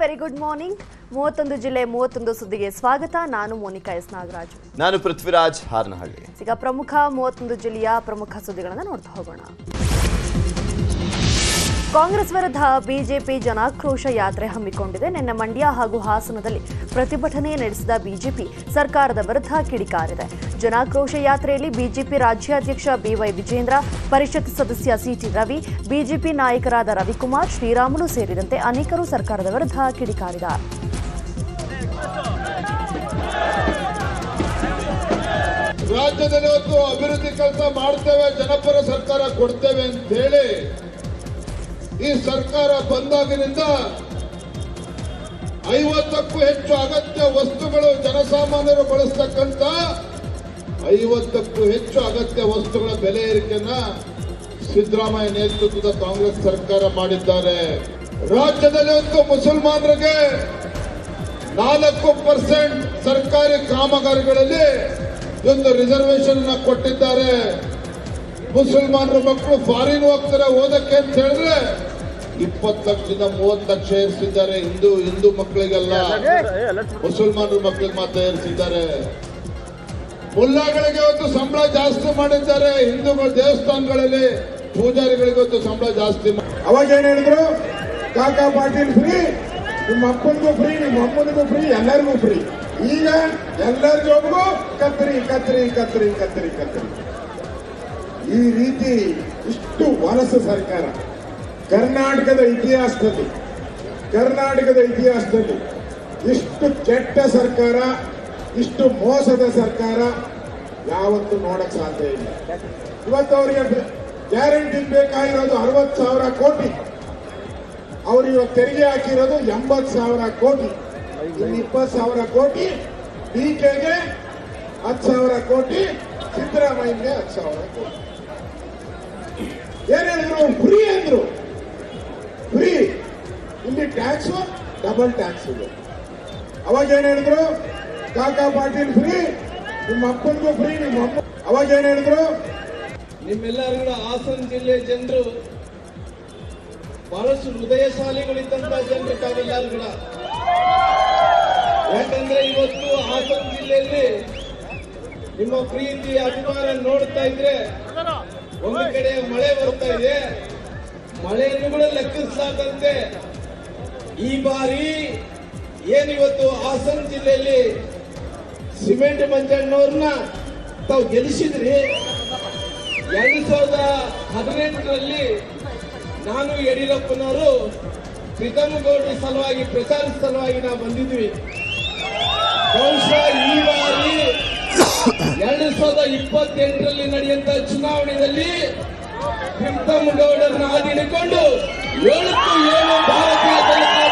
Very good morning ಮೂವತ್ತೊಂದು ಜಿಲ್ಲೆ ಮೂವತ್ತೊಂದು ಸುದ್ದಿಗೆ ಸ್ವಾಗತ. ನಾನು ಮೋನಿಕಾ ಎಸ್ ನಾಗರಾಜ್. ನಾನು ಪೃಥ್ವಿರಾಜ್ ಹಾರನಹಳ್ಳಿ. ಈಗ ಪ್ರಮುಖ ಮೂವತ್ತೊಂದು ಜಿಲ್ಲೆಯ ಪ್ರಮುಖ ಸುದ್ದಿಗಳನ್ನು ನೋಡ್ತಾ ಹೋಗೋಣ. ಕಾಂಗ್ರೆಸ್ ವಿರುದ್ಧ ಬಿಜೆಪಿ ಜನಾಕ್ರೋಶ ಯಾತ್ರೆ ಹಮ್ಮಿಕೊಂಡಿದೆ. ನಿನ್ನೆ ಮಂಡ್ಯ ಹಾಗೂ ಹಾಸನದಲ್ಲಿ ಪ್ರತಿಭಟನೆ ನಡೆಸಿದ ಬಿಜೆಪಿ ಸರ್ಕಾರದ ವಿರುದ್ಧ ಕಿಡಿಕಾರಿದೆ. ಜನಾಕ್ರೋಶ ಯಾತ್ರೆಯಲ್ಲಿ ಬಿಜೆಪಿ ರಾಜ್ಯಾಧ್ಯಕ್ಷ ಬಿವೈ ವಿಜೇಂದ್ರ, ಪರಿಷತ್ ಸದಸ್ಯ ಸಿಟಿ ರವಿ, ಬಿಜೆಪಿ ನಾಯಕರಾದ ರವಿಕುಮಾರ್, ಶ್ರೀರಾಮುಲು ಸೇರಿದಂತೆ ಅನೇಕರು ಸರ್ಕಾರದ ವಿರುದ್ಧ ಕಿಡಿಕಾರಿದ್ದಾರೆ. ರಾಜ್ಯದಲ್ಲಿ ಅಭಿವೃದ್ಧಿ ಕೆಲಸ ಮಾಡ್ತೇವೆ, ಜನಪರ ಸರ್ಕಾರ ಕೊಡ್ತೇವೆ ಅಂತ ಹೇಳಿ ಈ ಸರ್ಕಾರ ಬಂದಾಗಿನಿಂದ ಐವತ್ತಕ್ಕೂ ಹೆಚ್ಚು ಅಗತ್ಯ ವಸ್ತುಗಳು ಜನಸಾಮಾನ್ಯರು ಬಳಸ್ತಕ್ಕಂಥ ಐವತ್ತಕ್ಕೂ ಹೆಚ್ಚು ಅಗತ್ಯ ವಸ್ತುಗಳ ಬೆಲೆ ಏರಿಕೆಯನ್ನ ಸಿದ್ದರಾಮಯ್ಯ ನೇತೃತ್ವದ ಕಾಂಗ್ರೆಸ್ ಸರ್ಕಾರ ಮಾಡಿದ್ದಾರೆ. ರಾಜ್ಯದಲ್ಲಿ ಒಂದು ಮುಸಲ್ಮಾನರಿಗೆ ನಾಲ್ಕು ಪರ್ಸೆಂಟ್ ಸರ್ಕಾರಿ ಕಾಮಗಾರಿಗಳಲ್ಲಿ ಒಂದು ರಿಸರ್ವೇಶನ್ ಕೊಟ್ಟಿದ್ದಾರೆ. ಮುಸಲ್ಮಾನರ ಮಕ್ಕಳು ಫಾರಿನ್ ಹೋಗ್ತಾರೆ, ಓದಕ್ಕೆ ಅಂತ ಹೇಳಿದ್ರೆ ಇಪ್ಪತ್ತು ಲಕ್ಷದಿಂದ ಮೂವತ್ತು ಲಕ್ಷ ಏರಿಸಿದ್ದಾರೆ ಹಿಂದೂ ಹಿಂದೂ ಮಕ್ಕಳಿಗೆಲ್ಲ. ಮುಸಲ್ಮಾನರು ಮಕ್ಕಳಿಗೆ ಮಾತ್ರ ಏರಿಸಿದ್ದಾರೆ. ಮುಲ್ಲಾಗಳಿಗೆ ಒಂದು ಸಂಬಳ ಜಾಸ್ತಿ ಮಾಡಿದ್ದಾರೆ. ಹಿಂದೂಗಳ ದೇವಸ್ಥಾನಗಳಲ್ಲಿ ಪೂಜಾರಿಗಳಿಗೆ ಒಂದು ಸಂಬಳ ಜಾಸ್ತಿ ಅವಾಗ ಏನ್ ಹೇಳಿದ್ರು? ಕಾಕಾ ಪಾಟೀಲ್ ಫ್ರೀ ನಿಮ್ಮ ಅಪ್ಪನಿಗೂ ಫ್ರೀ ನಿಮ್ಮ ಅಮ್ಮನಿಗೂ ಫ್ರೀ ಎಲ್ಲರಿಗೂ ಫ್ರೀ ಈಗ ಎಲ್ಲರ ಜೋಬ್ಗೂ ಕತ್ತರಿ ಕತ್ತರಿ ಕತ್ತರಿ ಕತ್ತರಿ ಕತ್ತರಿ ಈ ರೀತಿ ಇಷ್ಟು ವಲಸ ಸರ್ಕಾರ. ಕರ್ನಾಟಕದ ಇತಿಹಾಸದಲ್ಲಿ ಕರ್ನಾಟಕದ ಇತಿಹಾಸದಲ್ಲಿ ಇಷ್ಟು ಕೆಟ್ಟ ಸರ್ಕಾರ, ಇಷ್ಟು ಮೋಸದ ಸರ್ಕಾರ ಯಾವತ್ತೂ ನೋಡಕ್ ಸಾಧ್ಯ ಇಲ್ಲ. ಇವತ್ತು ಅವರಿಗೆ ಗ್ಯಾರಂಟಿ ಬೇಕಾಗಿರೋದು ಅರವತ್ತು ಸಾವಿರ ಕೋಟಿ. ಅವರು ಇವತ್ತು ತೆರಿಗೆ ಹಾಕಿರೋದು ಎಂಬತ್ತು ಸಾವಿರ ಕೋಟಿ. ಇಲ್ಲಿ ಇಪ್ಪತ್ತು ಸಾವಿರ ಕೋಟಿ, ಡಿ ಕೆಗೆ ಹತ್ತು ಸಾವಿರ ಕೋಟಿ, ಸಿದ್ದರಾಮಯ್ಯಗೆ ಹತ್ತು ಸಾವಿರ ಕೋಟಿ. ಏನೇಳಿದ್ರು ಫ್ರೀ ಅಂದ್ರು. ಫ್ರೀ ಇಲ್ಲಿ ಟ್ಯಾಕ್ಸ್ ಡಬಲ್ ಟ್ಯಾಕ್ಸ್ ಇದೆ. ಅವಾಗ ಏನ್ ಹೇಳಿದ್ರು? ಕಾಕಾ ಪಾಟೀಲ್ ಫ್ರೀ ನಿಮ್ಮ ಅಪ್ಪನಿಗೂ ಫ್ರೀ ನಿಮ್ಮ ಅಮ್ಮ ಅವಾಗ ಏನ್ ಹೇಳಿದ್ರು? ನಿಮ್ಮೆಲ್ಲರಿಗೂ ಹಾಸನ ಜಿಲ್ಲೆ ಜನರು, ಬಹಳಷ್ಟು ಹೃದಯಶಾಲಿಗಳಿದ್ದಂತ ಜನರು ತಾವೆಲ್ಲರೂ ಕೂಡ. ಯಾಕಂದ್ರೆ ಇವತ್ತು ಹಾಸನ ಜಿಲ್ಲೆಯಲ್ಲಿ ನಿಮ್ಮ ಪ್ರೀತಿ, ಅಭಿಮಾನ ನೋಡ್ತಾ ಇದ್ರೆ ಒಂದು ಕಡೆ ಮಳೆ ಬರ್ತಾ ಇದೆ. ಮಳೆಯನ್ನು ಕೂಡ ಲೆಕ್ಕಿಸಲಾದಂತೆ ಈ ಬಾರಿ ಏನಿವತ್ತು ಹಾಸನ ಜಿಲ್ಲೆಯಲ್ಲಿ ಸಿಮೆಂಟ್ ಮಂಜಣ್ಣವ್ರನ್ನ ತಾವು ಗೆಲ್ಲಿಸಿದ್ರಿ? ಎರಡು ಸಾವಿರದ ಹದಿನೆಂಟರಲ್ಲಿ ನಾನು ಯಡಿಯೂರಪ್ಪನವರು ಪ್ರೀತಮ್ ಗೌಡ್ರ ಸಲುವಾಗಿ ಪ್ರಚಾರ ಸಲುವಾಗಿ ನಾವು ಬಂದಿದ್ವಿ. ಬಹುಶಃ ಈ ಬಾರಿ ಎರಡು ಸಾವಿರದ ಇಪ್ಪತ್ತೆಂಟರಲ್ಲಿ ನಡೆಯುವಂತಹ ಚುನಾವಣೆಯಲ್ಲಿ ಗೌಡರನ್ನ ಹಿಡ್ಕೊಂಡು ಏಳಕ್ಕೂ ಏಳು ಭಾರತೀಯ ಜನತಾ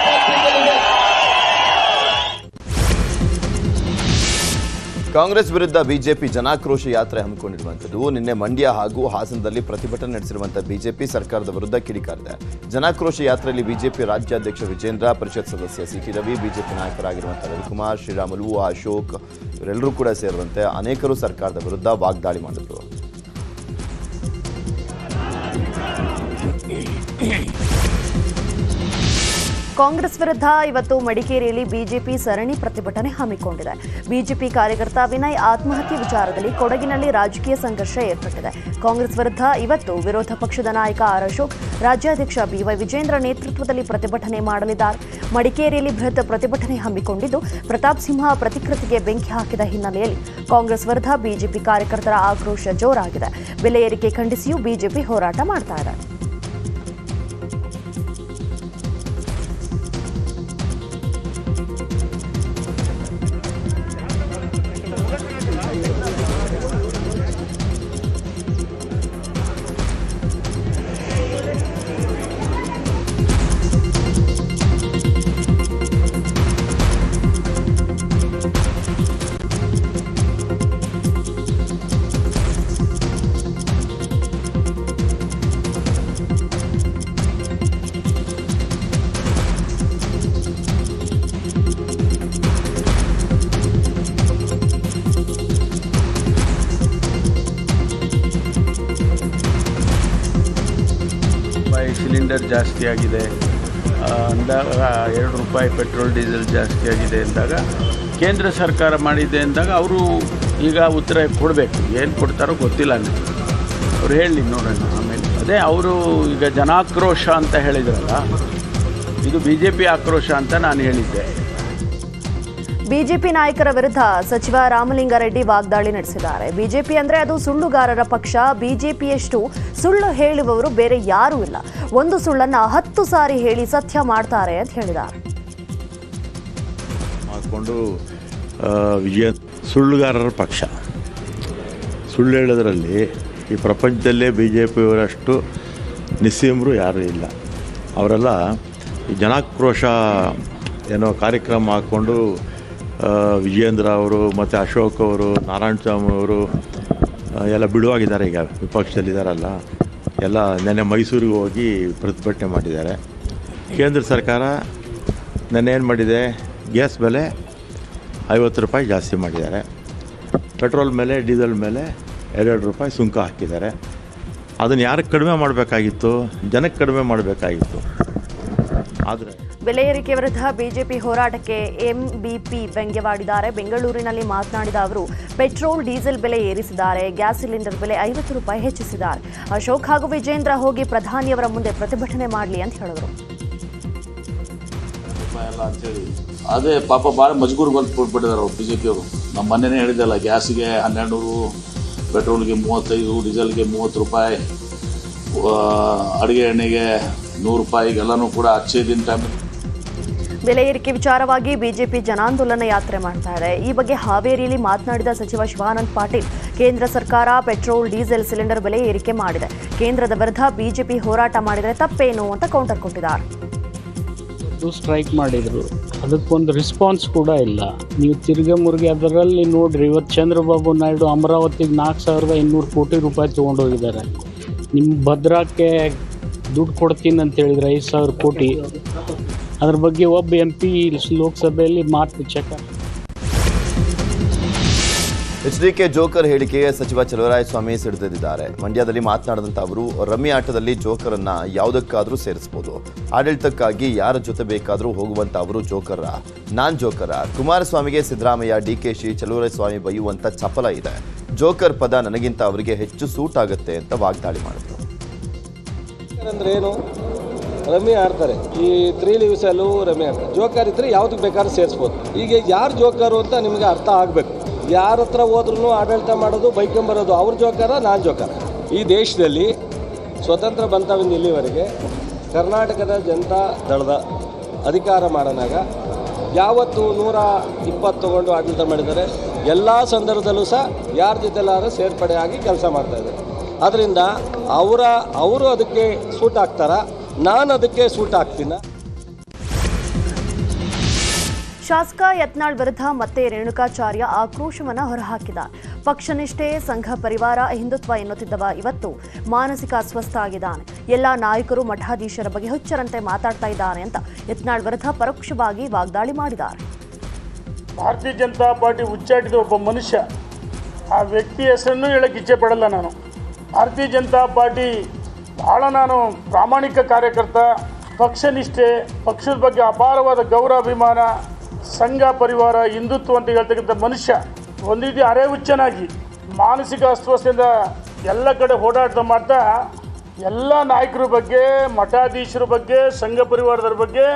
ಕಾಂಗ್ರೆಸ್ ವಿರುದ್ಧ ಬಿಜೆಪಿ ಜನಾಕ್ರೋಶ ಯಾತ್ರೆ ಹಮ್ಮಿಕೊಂಡಿರುವಂಥದ್ದು. ನಿನ್ನೆ ಮಂಡ್ಯ ಹಾಗೂ ಹಾಸನದಲ್ಲಿ ಪ್ರತಿಭಟನೆ ನಡೆಸಿರುವಂತಹ ಬಿಜೆಪಿ ಸರ್ಕಾರದ ವಿರುದ್ಧ ಕಿಡಿಕಾರಿದೆ. ಜನಾಕ್ರೋಶ ಯಾತ್ರೆಯಲ್ಲಿ ಬಿಜೆಪಿ ರಾಜ್ಯಾಧ್ಯಕ್ಷ ವಿಜೇಂದ್ರ ಪರಿಷತ್ ಸದಸ್ಯ ಸಿಟಿ ರವಿ, ಬಿಜೆಪಿ ನಾಯಕರಾಗಿರುವಂತಹ ರವಿಕುಮಾರ್, ಶ್ರೀರಾಮುಲು, ಅಶೋಕ್, ಇವರೆಲ್ಲರೂ ಕೂಡ ಸೇರಿದಂತೆ ಅನೇಕರು ಸರ್ಕಾರದ ವಿರುದ್ಧ ವಾಗ್ದಾಳಿ ಮಾಡಿದ್ರು. ಕಾಂಗ್ರೆಸ್ ವಿರುದ್ಧ ಇವತ್ತು ಮಡಿಕೇರಿಯಲ್ಲಿ ಬಿಜೆಪಿ ಸರಣಿ ಪ್ರತಿಭಟನೆ ಹಮ್ಮಿಕೊಂಡಿದೆ. ಬಿಜೆಪಿ ಕಾರ್ಯಕರ್ತ ವಿನಯ್ ಆತ್ಮಹತ್ಯೆ ವಿಚಾರದಲ್ಲಿ ಕೊಡಗಿನಲ್ಲಿ ರಾಜಕೀಯ ಸಂಘರ್ಷ ಏರ್ಪಟ್ಟಿದೆ. ಕಾಂಗ್ರೆಸ್ ವಿರುದ್ಧ ಇವತ್ತು ವಿರೋಧ ಪಕ್ಷದ ನಾಯಕ ಆರ್ ಅಶೋಕ್, ರಾಜ್ಯಾಧ್ಯಕ್ಷ ಬಿವೈ ವಿಜೇಂದ್ರ ನೇತೃತ್ವದಲ್ಲಿ ಪ್ರತಿಭಟನೆ ಮಾಡಲಿದ್ದಾರೆ. ಮಡಿಕೇರಿಯಲ್ಲಿ ಬೃಹತ್ ಪ್ರತಿಭಟನೆ ಹಮ್ಮಿಕೊಂಡಿದ್ದು, ಪ್ರತಾಪ್ ಸಿಂಹ ಪ್ರತಿಕೃತಿಗೆ ಬೆಂಕಿ ಹಾಕಿದ ಹಿನ್ನೆಲೆಯಲ್ಲಿ ಕಾಂಗ್ರೆಸ್ ವಿರುದ್ಧ ಬಿಜೆಪಿ ಕಾರ್ಯಕರ್ತರ ಆಕ್ರೋಶ ಜೋರಾಗಿದೆ. ಬೆಲೆ ಏರಿಕೆ ಖಂಡಿಸಿಯೂ ಬಿಜೆಪಿ ಹೋರಾಟ ಮಾಡ್ತಾ ಸಿಲಿಂಡರ್ ಜಾಸ್ತಿ ಆಗಿದೆ. ಅಂದಾಗ ಎರಡು ರೂಪಾಯಿ ಪೆಟ್ರೋಲ್, ಡೀಸೆಲ್ ಜಾಸ್ತಿ ಆಗಿದೆ ಅಂದಾಗ, ಕೇಂದ್ರ ಸರ್ಕಾರ ಮಾಡಿದೆ ಅಂದಾಗ ಅವರು ಈಗ ಉತ್ತರ ಕೊಡಬೇಕು. ಏನು ಕೊಡ್ತಾರೋ ಗೊತ್ತಿಲ್ಲ ನನಗೆ ಅವ್ರು ಹೇಳಿ ನೋಡೋಣ. ಆಮೇಲೆ ಅದೇ ಅವರು ಈಗ ಜನಾಕ್ರೋಶ ಅಂತ ಹೇಳಿದ್ರಲ್ಲ, ಇದು ಬಿ ಜೆ ಪಿ ಆಕ್ರೋಶ ಅಂತ ನಾನು ಹೇಳಿದ್ದೆ. ಬಿಜೆಪಿ ನಾಯಕರ ವಿರುದ್ಧ ಸಚಿವ ರಾಮಲಿಂಗಾರೆಡ್ಡಿ ವಾಗ್ದಾಳಿ ನಡೆಸಿದ್ದಾರೆ. ಬಿಜೆಪಿ ಅಂದ್ರೆ ಅದು ಸುಳ್ಳುಗಾರರ ಪಕ್ಷ. ಬಿಜೆಪಿಯಷ್ಟು ಸುಳ್ಳು ಹೇಳುವವರು ಬೇರೆ ಯಾರೂ ಇಲ್ಲ. ಒಂದು ಸುಳ್ಳನ್ನ ಹತ್ತು ಸಾರಿ ಹೇಳಿ ಸತ್ಯ ಮಾಡ್ತಾರೆ ಅಂತ ಹೇಳಿದ್ದಾರೆ. ಸುಳ್ಳುಗಾರರ ಪಕ್ಷ. ಸುಳ್ಳು ಹೇಳೋದ್ರಲ್ಲಿ ಈ ಪ್ರಪಂಚದಲ್ಲೇ ಬಿ ಜೆ ಪಿಯವರಷ್ಟು ನಿಸ್ಸೀಮರು ಯಾರೂ ಇಲ್ಲ. ಅವರೆಲ್ಲ ಜನಾಕ್ರೋಶ ಏನೋ ಕಾರ್ಯಕ್ರಮ ಹಾಕ್ಕೊಂಡು ವಿಜಯೇಂದ್ರ ಅವರು, ಮತ್ತು ಅಶೋಕ್ ಅವರು, ನಾರಾಯಣ ಸ್ವಾಮಿ ಅವರು ಎಲ್ಲ ಬಿಡುವಾಗಿದ್ದಾರೆ ಈಗ ವಿಪಕ್ಷದಲ್ಲಿದ್ದಾರಲ್ಲ. ಎಲ್ಲ ನೆನ್ನೆ ಮೈಸೂರಿಗೆ ಹೋಗಿ ಪ್ರತಿಭಟನೆ ಮಾಡಿದ್ದಾರೆ. ಕೇಂದ್ರ ಸರ್ಕಾರ ನೆನ್ನೆ ಏನು ಮಾಡಿದೆ? ಗ್ಯಾಸ್ ಬೆಲೆ ಐವತ್ತು ರೂಪಾಯಿ ಜಾಸ್ತಿ ಮಾಡಿದ್ದಾರೆ. ಪೆಟ್ರೋಲ್ ಮೇಲೆ, ಡೀಸೆಲ್ ಮೇಲೆ ಎರಡೆರಡು ರೂಪಾಯಿ ಸುಂಕ ಹಾಕಿದ್ದಾರೆ. ಅದನ್ನು ಯಾರಿಗೆ ಕಡಿಮೆ ಮಾಡಬೇಕಾಗಿತ್ತು? ಜನಕ್ಕೆ ಕಡಿಮೆ ಮಾಡಬೇಕಾಗಿತ್ತು. ಆದರೆ ಬೆಲೆ ಏರಿಕೆ ವಿರುದ್ಧ ಬಿಜೆಪಿ ಹೋರಾಟಕ್ಕೆ ಎಂಬಿಪಿ ವ್ಯಂಗ್ಯವಾಡಿದ್ದಾರೆ. ಬೆಂಗಳೂರಿನಲ್ಲಿ ಮಾತನಾಡಿದ ಅವರು, ಪೆಟ್ರೋಲ್, ಡೀಸೆಲ್ ಬೆಲೆ ಏರಿಸಿದ್ದಾರೆ. ಗ್ಯಾಸ್ ಸಿಲಿಂಡರ್ ಬೆಲೆ ಐವತ್ತು ರೂಪಾಯಿ ಹೆಚ್ಚಿಸಿದ್ದಾರೆ. ಅಶೋಕ್ ಹಾಗೂ ವಿಜೇಂದ್ರ ಹೋಗಿ ಪ್ರಧಾನಿಯವರ ಮುಂದೆ ಪ್ರತಿಭಟನೆ ಮಾಡಲಿ ಅಂತ ಹೇಳಿದರು ಅದೇ ಪಾಪ ಭಾಳ ಮಜಗೂರು ಕೊಟ್ಬಿಟ್ಟಿದ್ದಾರೆ ಅವರು ಬಿಜೆಪಿಯವರು ನಮ್ಮ ಮೊನ್ನೆನೇ ಹೇಳಿದ್ದಲ್ಲ, ಗ್ಯಾಸಿಗೆ ಹನ್ನೆರಡು ನೂರು ಪೆಟ್ರೋಲ್ಗೆ ಮೂವತ್ತೈದು, ಡೀಸೆಲ್ಗೆ ಮೂವತ್ತು ರೂಪಾಯಿ ಅಡುಗೆ ಎಣ್ಣೆಗೆ ನೂರು ರೂಪಾಯಿಗೆಲ್ಲನೂ ಕೂಡ ಅಚ್ಚೇ ದಿನ ಟೈಮ್ ಬೆಲೆ ಏರಿಕೆ ವಿಚಾರವಾಗಿ ಬಿಜೆಪಿ ಜನಾಂದೋಲನ ಯಾತ್ರೆ ಮಾಡ್ತಾ ಈ ಬಗ್ಗೆ ಹಾವೇರಿಯಲ್ಲಿ ಮಾತನಾಡಿದ ಸಚಿವ ಶಿವಾನಂದ್ ಪಾಟೀಲ್, ಕೇಂದ್ರ ಸರ್ಕಾರ ಪೆಟ್ರೋಲ್, ಡೀಸೆಲ್, ಸಿಲಿಂಡರ್ ಬೆಲೆ ಏರಿಕೆ ಮಾಡಿದೆ. ಕೇಂದ್ರದ ವಿರುದ್ಧ ಬಿಜೆಪಿ ಹೋರಾಟ ಮಾಡಿದರೆ ತಪ್ಪೇನು ಅಂತ ಕೌಂಟರ್ ಕೊಟ್ಟಿದ್ದಾರೆ. ಸ್ಟ್ರೈಕ್ ಮಾಡಿದರು. ಅದಕ್ಕೊಂದು ರಿಸ್ಪಾನ್ಸ್ ಕೂಡ ಇಲ್ಲ. ನೀವು ತಿರುಗಿ ಮುರುಗಿ ಅದರಲ್ಲಿ ನೋಡ್ರಿ, ಇವತ್ತು ಚಂದ್ರಬಾಬು ನಾಯ್ಡು ಅಮರಾವತಿಗೆ ನಾಲ್ಕು ಸಾವಿರದ ಇನ್ನೂರು ಕೋಟಿ ರೂಪಾಯಿ ತೊಗೊಂಡೋಗಿದ್ದಾರೆ ನಿಮ್ಮ ಭದ್ರಾಕ್ಕೆ ದುಡ್ಡು ಕೊಡ್ತೀನಿ ಅಂತ ಹೇಳಿದ್ರೆ ಐದು ಸಾವಿರ ಕೋಟಿ. ಅದ್ರ ಬಗ್ಗೆ ಒಬ್ಬ ಎಂ ಪಿ ಲೋಕಸಭೆಯಲ್ಲಿ ಮಾತು check H D K joker ಹೇಳಿಕೆಗೆ ಸಚಿವ ಚಲುವರಾಯಸ್ವಾಮಿ ಸಿಡಿದಿದ್ದಾರೆ. ಮಂಡ್ಯದಲ್ಲಿ ಮಾತನಾಡಿದಂಥ ಅವರು ರಮ್ಮಿ ಆಟದಲ್ಲಿ ಜೋಕರನ್ನ ಯಾವುದಕ್ಕಾದರೂ ಸೇರಿಸಬಹುದು ಆಡಳಿತಕ್ಕಾಗಿ ಯಾರ ಜೊತೆ ಬೇಕಾದರೂ ಹೋಗುವಂತ ಅವರು ಜೋಕರ. ನಾನ್ ಜೋಕರ. ಕುಮಾರಸ್ವಾಮಿಗೆ Siddaramaiah D K she Chaluvarayaswamy ಬೈಯುವಂತ ಚಪಲ ಇದೆ. ಜೋಕರ್ ಪದ ನನಗಿಂತ ಅವರಿಗೆ ಹೆಚ್ಚು ಸೂಟ್ ಆಗುತ್ತೆ ಅಂತ ವಾಗ್ದಾಳಿ ಮಾಡಿದ್ರು. ರಮ್ಮಿ ಆಡ್ತಾರೆ. ಈ ತ್ರೀ ಲೀವ್ಸಲ್ಲೂ ರಮ್ಯ ಆಡ್ತಾರೆ. ಜೋಕರ್ ಇದ್ರೆ ಯಾವ್ದಕ್ಕೆ ಬೇಕಾದ್ರೂ ಸೇರಿಸ್ಬೋದು. ಈಗ ಯಾರು ಜೋಕರು ಅಂತ ನಿಮಗೆ ಅರ್ಥ ಆಗಬೇಕು. ಯಾರ ಹತ್ರ ಹೋದ್ರೂ ಆಡಳಿತ ಮಾಡೋದು ಬೈಕೊಂಬರೋದು ಅವ್ರ ಜೋಕರ ನಾನು ಜೋಕರ ಈ ದೇಶದಲ್ಲಿ ಸ್ವತಂತ್ರ ಬಂತವಿಂದ ಇಲ್ಲಿವರೆಗೆ ಕರ್ನಾಟಕದ ಜನತಾ ದಳದ ಅಧಿಕಾರ ಮಾಡೋನಾಗ ಯಾವತ್ತು ನೂರ ಇಪ್ಪತ್ತು ತೊಗೊಂಡು ಆಡಳಿತ ಮಾಡಿದ್ದಾರೆ. ಎಲ್ಲ ಸಂದರ್ಭದಲ್ಲೂ ಸಹ ಯಾರ ಜೊತೆಲಾದ್ರೂ ಸೇರ್ಪಡೆ ಆಗಿ ಕೆಲಸ ಮಾಡ್ತಾ ಇದ್ದಾರೆ. ಅದರಿಂದ ಅವರ, ಅವರು ಅದಕ್ಕೆ ಸೂಟ್ ಆಗ್ತಾರ? ನಾನು ಅದಕ್ಕೆ ಸೂಟ್ ಆಗ್ತೀನ ಶಾಸಕ ಯತ್ನಾಳ್ ವಿರುದ್ಧ ಮತ್ತೆ ರೇಣುಕಾಚಾರ್ಯ ಆಕ್ರೋಶವನ್ನ ಹೊರಹಾಕಿದ. ಪಕ್ಷನಿಷ್ಠೆ ಸಂಘ ಪರಿವಾರ ಹಿಂದುತ್ವ ಎನ್ನುತ್ತಿದ್ದವ ಇವತ್ತು ಮಾನಸಿಕ ಅಸ್ವಸ್ಥ ಆಗಿದ್ದಾನೆ. ಎಲ್ಲ ನಾಯಕರು ಮಠಾಧೀಶರ ಬಗ್ಗೆ ಹುಚ್ಚರಂತೆ ಮಾತಾಡ್ತಾ ಇದ್ದಾರೆ ಅಂತ ಯತ್ನಾಳ್ ವಿರುದ್ಧ ಪರೋಕ್ಷವಾಗಿ ವಾಗ್ದಾಳಿ ಮಾಡಿದ್ದಾರೆ. ಭಾರತೀಯ ಜನತಾ ಪಾರ್ಟಿ ಉಚ್ಚಾಟಿದ ಒಬ್ಬ ಮನುಷ್ಯ ಆ ವ್ಯಕ್ತಿ ಹೆಸರನ್ನು ಹೇಳಕ್ಕೆ ಇಚ್ಛೆ ಪಡಲ್ಲ ನಾನು. ಭಾರತೀಯ ಜನತಾ ಪಾರ್ಟಿ ಭಾಳ ನಾನು ಪ್ರಾಮಾಣಿಕ ಕಾರ್ಯಕರ್ತ, ಪಕ್ಷನಿಷ್ಠೆ, ಪಕ್ಷದ ಬಗ್ಗೆ ಅಪಾರವಾದ ಗೌರವಾಭಿಮಾನ, ಸಂಘ ಪರಿವಾರ, ಹಿಂದುತ್ವ ಅಂತ ಹೇಳ್ತಕ್ಕಂಥ ಮನುಷ್ಯ ಒಂದು ರೀತಿ ಅರೆ ಹುಚ್ಚನಾಗಿ, ಮಾನಸಿಕ ಅಸ್ವಸ್ಥದಿಂದ ಎಲ್ಲ ಕಡೆ ಓಡಾಟ ಮಾಡ್ತಾ, ಎಲ್ಲ ನಾಯಕರ ಬಗ್ಗೆ, ಮಠಾಧೀಶರ ಬಗ್ಗೆ, ಸಂಘ ಪರಿವಾರದವ್ರ ಬಗ್ಗೆ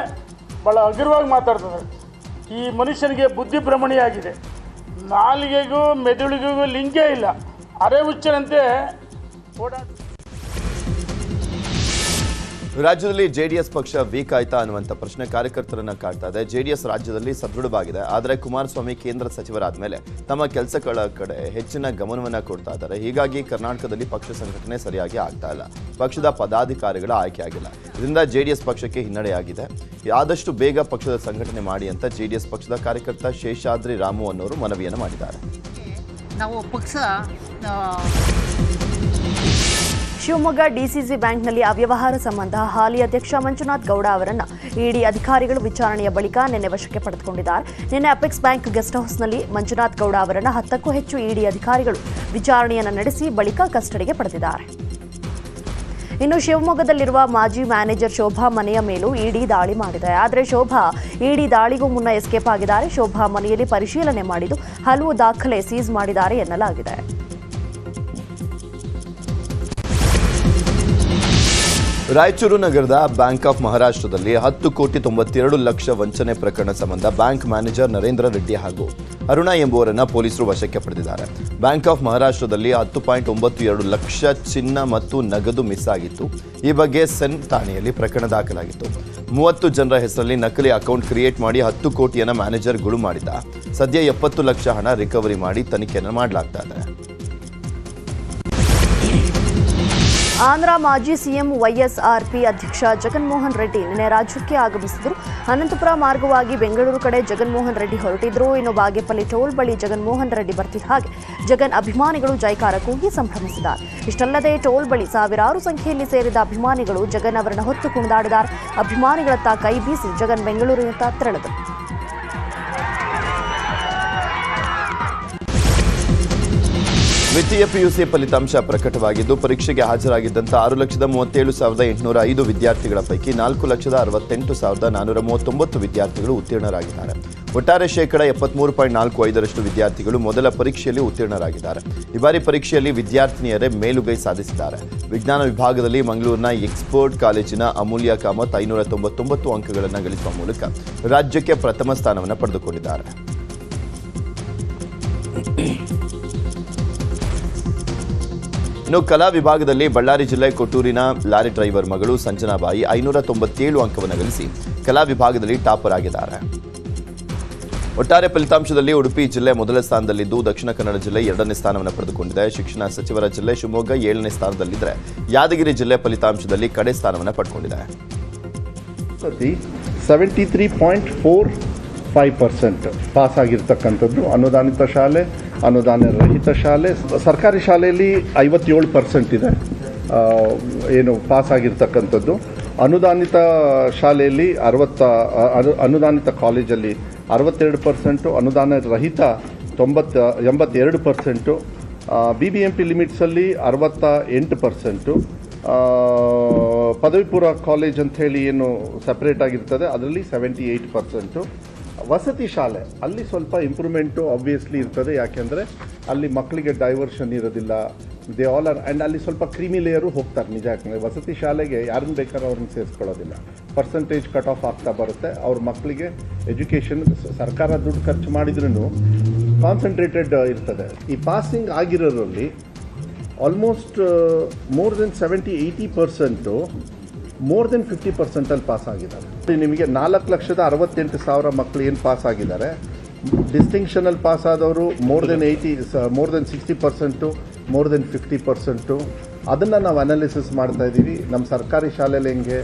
ಭಾಳ ಹಗುರವಾಗಿ ಮಾತಾಡ್ತಾರೆ. ಈ ಮನುಷ್ಯನಿಗೆ ಬುದ್ಧಿ ಭ್ರಮಣೆಯಾಗಿದೆ. ನಾಲಿಗೆಗೂ, ಮೆದುಳಿಗೂ ಲಿಂಗೇ ಇಲ್ಲ. ಅರೆ ಹುಚ್ಚನಂತೆ ರಾಜ್ಯದಲ್ಲಿ ಜೆಡಿಎಸ್ ಪಕ್ಷ ವೀಕ್ ಆಯ್ತಾ ಅನ್ನುವಂಥ ಪ್ರಶ್ನೆ ಕಾರ್ಯಕರ್ತರನ್ನ ಕಾಡ್ತಾ ಇದೆ. ಜೆಡಿಎಸ್ ರಾಜ್ಯದಲ್ಲಿ ಸದೃಢವಾಗಿದೆ. ಆದರೆ ಕುಮಾರಸ್ವಾಮಿ ಕೇಂದ್ರ ಸಚಿವರಾದ ಮೇಲೆ ತಮ್ಮ ಕೆಲಸಗಳ ಕಡೆ ಹೆಚ್ಚಿನ ಗಮನವನ್ನ ಕೊಡ್ತಾ ಇದ್ದಾರೆ. ಹೀಗಾಗಿ ಕರ್ನಾಟಕದಲ್ಲಿ ಪಕ್ಷ ಸಂಘಟನೆ ಸರಿಯಾಗಿ ಆಗ್ತಾ ಇಲ್ಲ. ಪಕ್ಷದ ಪದಾಧಿಕಾರಿಗಳ ಆಯ್ಕೆ ಆಗಿಲ್ಲ. ಇದರಿಂದ ಜೆಡಿಎಸ್ ಪಕ್ಷಕ್ಕೆ ಹಿನ್ನಡೆಯಾಗಿದೆ. ಆದಷ್ಟು ಬೇಗ ಪಕ್ಷದ ಸಂಘಟನೆ ಮಾಡಿ ಅಂತ ಜೆಡಿಎಸ್ ಪಕ್ಷದ ಕಾರ್ಯಕರ್ತ ಶೇಷಾದ್ರಿ ರಾಮು ಅನ್ನೋರು ಮನವಿಯನ್ನು ಮಾಡಿದ್ದಾರೆ. ನಾವು ಪಕ್ಷ ಶಿವಮೊಗ್ಗ ಡಿಸಿಸಿ ಬ್ಯಾಂಕ್ನಲ್ಲಿ ಅವ್ಯವಹಾರ ಸಂಬಂಧ ಹಾಲಿ ಅಧ್ಯಕ್ಷ ಮಂಜುನಾಥ್ ಗೌಡ ಅವರನ್ನು ಇಡಿ ಅಧಿಕಾರಿಗಳು ವಿಚಾರಣೆಯ ಬಳಿಕ ನಿನ್ನೆ ವಶಕ್ಕೆ ಪಡೆದುಕೊಂಡಿದ್ದಾರೆ. ನಿನ್ನೆ ಅಪೆಕ್ಸ್ ಬ್ಯಾಂಕ್ ಗೆಸ್ಟ್ ಹೌಸ್ನಲ್ಲಿ ಮಂಜುನಾಥ್ ಗೌಡ ಅವರನ್ನು ಹತ್ತಕ್ಕೂ ಹೆಚ್ಚು ಇಡಿ ಅಧಿಕಾರಿಗಳು ವಿಚಾರಣೆಯನ್ನು ನಡೆಸಿ ಬಳಿಕ ಕಸ್ಟಡಿಗೆ ಪಡೆದಿದ್ದಾರೆ. ಇನ್ನು ಶಿವಮೊಗ್ಗದಲ್ಲಿರುವ ಮಾಜಿ ಮ್ಯಾನೇಜರ್ ಶೋಭಾ ಮನೆಯ ಮೇಲೂ ಇಡಿ ದಾಳಿ ಮಾಡಿದೆ. ಆದರೆ ಶೋಭಾ, ಇಡಿ ದಾಳಿಗೂ ಮುನ್ನ ಎಸ್ಕೇಪ್ ಆಗಿದ್ದಾರೆ. ಶೋಭಾ ಮನೆಯಲ್ಲಿ ಪರಿಶೀಲನೆ ಮಾಡಿದ್ದು ಹಲವು ದಾಖಲೆ ಸೀಸ್ ಮಾಡಿದ್ದಾರೆ ಎನ್ನಲಾಗಿದೆ. ರಾಯಚೂರು ನಗರದ ಬ್ಯಾಂಕ್ ಆಫ್ ಮಹಾರಾಷ್ಟ್ರದಲ್ಲಿ ಹತ್ತು ಕೋಟಿ ತೊಂಬತ್ತೆರಡು ಲಕ್ಷ ವಂಚನೆ ಪ್ರಕರಣ ಸಂಬಂಧ ಬ್ಯಾಂಕ್ ಮ್ಯಾನೇಜರ್ ನರೇಂದ್ರ ರೆಡ್ಡಿ ಹಾಗೂ ಅರುಣ ಎಂಬುವರನ್ನು ಪೊಲೀಸರು ವಶಕ್ಕೆ ಪಡೆದಿದ್ದಾರೆ. ಬ್ಯಾಂಕ್ ಆಫ್ ಮಹಾರಾಷ್ಟ್ರದಲ್ಲಿ ಹತ್ತು ಪಾಯಿಂಟ್ ಒಂಬತ್ತು ಎರಡು ಲಕ್ಷ ಚಿನ್ನ ಮತ್ತು ನಗದು ಮಿಸ್ ಆಗಿತ್ತು. ಈ ಬಗ್ಗೆ ಸೆನ್ ಠಾಣೆಯಲ್ಲಿ ಪ್ರಕರಣ ದಾಖಲಾಗಿತ್ತು. ಮೂವತ್ತು ಜನರ ಹೆಸರಲ್ಲಿ ನಕಲಿ ಅಕೌಂಟ್ ಕ್ರಿಯೇಟ್ ಮಾಡಿ ಹತ್ತು ಕೋಟಿಯನ್ನು ಮ್ಯಾನೇಜರ್ ಗುಳು ಮಾಡಿದ್ದ. ಸದ್ಯ ಎಪ್ಪತ್ತು ಲಕ್ಷ ಹಣ ರಿಕವರಿ ಮಾಡಿ ತನಿಖೆಯನ್ನು ಮಾಡಲಾಗ್ತಾ ಇದೆ. ಆಂಧ್ರ ಮಾಜಿ ಸಿಎಂ ವೈಎಸ್ಆರ್ಪಿ ಅಧ್ಯಕ್ಷ ಜಗನ್ಮೋಹನ್ ರೆಡ್ಡಿ ನಿನ್ನೆ ರಾಜ್ಯಕ್ಕೆ ಆಗಮಿಸಿದರು. ಅನಂತಪುರ ಮಾರ್ಗವಾಗಿ ಬೆಂಗಳೂರು ಕಡೆ ಜಗನ್ಮೋಹನ್ ರೆಡ್ಡಿ ಹೊರಟಿದ್ರು. ಇನ್ನು ಬಾಗೇಪಲ್ಲಿ ಟೋಲ್ ಬಳಿ ಜಗನ್ಮೋಹನ್ ರೆಡ್ಡಿ ಬರ್ತಿದ್ದ ಹಾಗೆ ಜಗನ್ ಅಭಿಮಾನಿಗಳು ಜೈಕಾರ ಕೂಗಿ ಸಂಭ್ರಮಿಸಿದ್ದಾರೆ. ಇಷ್ಟಲ್ಲದೆ ಟೋಲ್ ಬಳಿ ಸಾವಿರಾರು ಸಂಖ್ಯೆಯಲ್ಲಿ ಸೇರಿದ ಅಭಿಮಾನಿಗಳು ಜಗನ್ ಅವರನ್ನು ಹೊತ್ತು ಕುಣಿದಾಡಿದ್ದಾರೆ. ಅಭಿಮಾನಿಗಳತ್ತ ಕೈ ಬೀಸಿ ಜಗನ್ ಬೆಂಗಳೂರಿನತ್ತ ತೆರಳಿದರು. ದ್ವಿತೀಯ ಪಿಯುಸಿ ಫಲಿತಾಂಶ ಪ್ರಕಟವಾಗಿದ್ದು, ಪರೀಕ್ಷೆಗೆ ಹಾಜರಾಗಿದ್ದಂಥ ಆರು ಲಕ್ಷದ ಮೂವತ್ತೇಳು ಸಾವಿರದ ಎಂಟುನೂರ ಐದು ವಿದ್ಯಾರ್ಥಿಗಳ ಪೈಕಿ ನಾಲ್ಕು ಲಕ್ಷದ ಅರವತ್ತೆಂಟು ಸಾವಿರದ ನಾನ್ನೂರ ಮೂವತ್ತೊಂಬತ್ತು ವಿದ್ಯಾರ್ಥಿಗಳು ಉತ್ತೀರ್ಣರಾಗಿದ್ದಾರೆ. ಒಟ್ಟಾರೆ ಶೇಕಡ ಎಪ್ಪತ್ಮೂರು ಪಾಯಿಂಟ್ ನಾಲ್ಕು ಐದರಷ್ಟು ವಿದ್ಯಾರ್ಥಿಗಳು ಮೊದಲ ಪರೀಕ್ಷೆಯಲ್ಲಿ ಉತ್ತೀರ್ಣರಾಗಿದ್ದಾರೆ. ಈ ಬಾರಿ ಪರೀಕ್ಷೆಯಲ್ಲಿ ವಿದ್ಯಾರ್ಥಿನಿಯರೇ ಮೇಲುಗೈ ಸಾಧಿಸಿದ್ದಾರೆ. ವಿಜ್ಞಾನ ವಿಭಾಗದಲ್ಲಿ ಮಂಗಳೂರಿನ ಎಕ್ಸ್ಪೋರ್ಟ್ ಕಾಲೇಜಿನ ಅಮೂಲ್ಯ ಕಾಮತ್ ಐನೂರ ತೊಂಬತ್ತೊಂಬತ್ತು ಅಂಕಗಳನ್ನು ಗಳಿಸುವ ಮೂಲಕ ರಾಜ್ಯಕ್ಕೆ ಪ್ರಥಮ ಸ್ಥಾನವನ್ನು ಪಡೆದುಕೊಂಡಿದ್ದಾರೆ. ಇನ್ನು ಕಲಾ ವಿಭಾಗದಲ್ಲಿ ಬಳ್ಳಾರಿ ಜಿಲ್ಲೆ ಕೊಟ್ಟೂರಿನ ಲಾರಿ ಡ್ರೈವರ್ ಮಗಳು ಸಂಜನಾಬಾಯಿ ಐನೂರ ತೊಂಬತ್ತೇಳು ಅಂಕವನ್ನು ಗಳಿಸಿ ಕಲಾ ವಿಭಾಗದಲ್ಲಿ ಟಾಪರ್ ಆಗಿದ್ದಾರೆ. ಒಟ್ಟಾರೆ ಫಲಿತಾಂಶದಲ್ಲಿ ಉಡುಪಿ ಜಿಲ್ಲೆ ಮೊದಲ ಸ್ಥಾನದಲ್ಲಿದ್ದು ದಕ್ಷಿಣ ಕನ್ನಡ ಜಿಲ್ಲೆ ಎರಡನೇ ಸ್ಥಾನವನ್ನು ಪಡೆದುಕೊಂಡಿದೆ. ಶಿಕ್ಷಣ ಸಚಿವರ ಜಿಲ್ಲೆ ಶಿವಮೊಗ್ಗ ಏಳನೇ ಸ್ಥಾನದಲ್ಲಿದ್ದರೆ ಯಾದಗಿರಿ ಜಿಲ್ಲೆ ಫಲಿತಾಂಶದಲ್ಲಿ ಕಡೆ ಸ್ಥಾನವನ್ನು ಪಡ್ಕೊಂಡಿದೆ. ಫೈವ್ ಪರ್ಸೆಂಟ್ ಪಾಸ್ ಆಗಿರ್ತಕ್ಕಂಥದ್ದು. ಅನುದಾನಿತ ಶಾಲೆ, ಅನುದಾನ ರಹಿತ ಶಾಲೆ, ಸರ್ಕಾರಿ ಶಾಲೆಯಲ್ಲಿ ಐವತ್ತೇಳು ಪರ್ಸೆಂಟ್ ಇದೆ ಏನು ಪಾಸ್ ಆಗಿರ್ತಕ್ಕಂಥದ್ದು. ಅನುದಾನಿತ ಶಾಲೆಯಲ್ಲಿ ಅರವತ್ತ ಅನು- ಅನುದಾನಿತ ಕಾಲೇಜಲ್ಲಿ ಅರವತ್ತೆರಡು ಪರ್ಸೆಂಟು ಅನುದಾನ ರಹಿತ ತೊಂಬತ್ತ, ಎಂಬತ್ತೆರಡು percent B B M P ಲಿಮಿಟ್ಸಲ್ಲಿ ಅರವತ್ತ ಎಂಟು ಪರ್ಸೆಂಟು ಪದವಿಪೂರ್ವ ಪದವಿ ಪೂರ್ವ ಕಾಲೇಜ್ ಅಂಥೇಳಿ ಏನು ಸಪ್ರೇಟ್ ಆಗಿರ್ತದೆ, ಅದರಲ್ಲಿ ಸೆವೆಂಟಿ ಏಯ್ಟ್ ಪರ್ಸೆಂಟು ವಸತಿ ಶಾಲೆ, ಅಲ್ಲಿ ಸ್ವಲ್ಪ ಇಂಪ್ರೂವ್ಮೆಂಟು ಆಬ್ವಿಯಸ್ಲಿ ಇರ್ತದೆ. ಯಾಕೆಂದರೆ ಅಲ್ಲಿ ಮಕ್ಕಳಿಗೆ ಡೈವರ್ಷನ್ ಇರೋದಿಲ್ಲ. ದೇ ಆಲ್ ಆರ್ ಆ್ಯಂಡ್ ಅಲ್ಲಿ ಸ್ವಲ್ಪ ಕ್ರೀಮಿ ಲೇಯರು ಹೋಗ್ತಾರೆ ನಿಜ ಯಾಕಂದರೆ ವಸತಿ ಶಾಲೆಗೆ ಯಾರನ್ನು ಬೇಕಾದ್ರೂ ಅವ್ರನ್ನ ಸೇರಿಸ್ಕೊಳ್ಳೋದಿಲ್ಲ. ಪರ್ಸೆಂಟೇಜ್ ಕಟ್ ಆಫ್ ಆಗ್ತಾ ಬರುತ್ತೆ. ಅವ್ರ ಮಕ್ಕಳಿಗೆ ಎಜುಕೇಷನ್ ಸರ್ಕಾರ ದುಡ್ಡು ಖರ್ಚು ಮಾಡಿದ್ರೂ ಕಾನ್ಸಂಟ್ರೇಟೆಡ್ ಇರ್ತದೆ. ಈ passing ಆಗಿರೋರಲ್ಲಿ almost more than seventy eighty percent more than fifty ಪರ್ಸೆಂಟಲ್ಲಿ pass ಆಗಿದ್ದಾರೆ. ನಿಮಗೆ ನಾಲ್ಕು ಲಕ್ಷದ ಅರವತ್ತೆಂಟು ಸಾವಿರ ಮಕ್ಕಳು ಏನು ಪಾಸ್ ಆಗಿದ್ದಾರೆ? ಡಿಸ್ಟಿಂಕ್ಷನಲ್ಲಿ ಪಾಸ್ ಆದವರು more than eighty more than sixty percent more than fifty percent ಅದನ್ನು ನಾವು ಅನಾಲಿಸಿಸ್ ಮಾಡ್ತಾ ಇದ್ದೀವಿ. ನಮ್ಮ ಸರ್ಕಾರಿ ಶಾಲೆಯಲ್ಲಿ ಹೆಂಗೆ,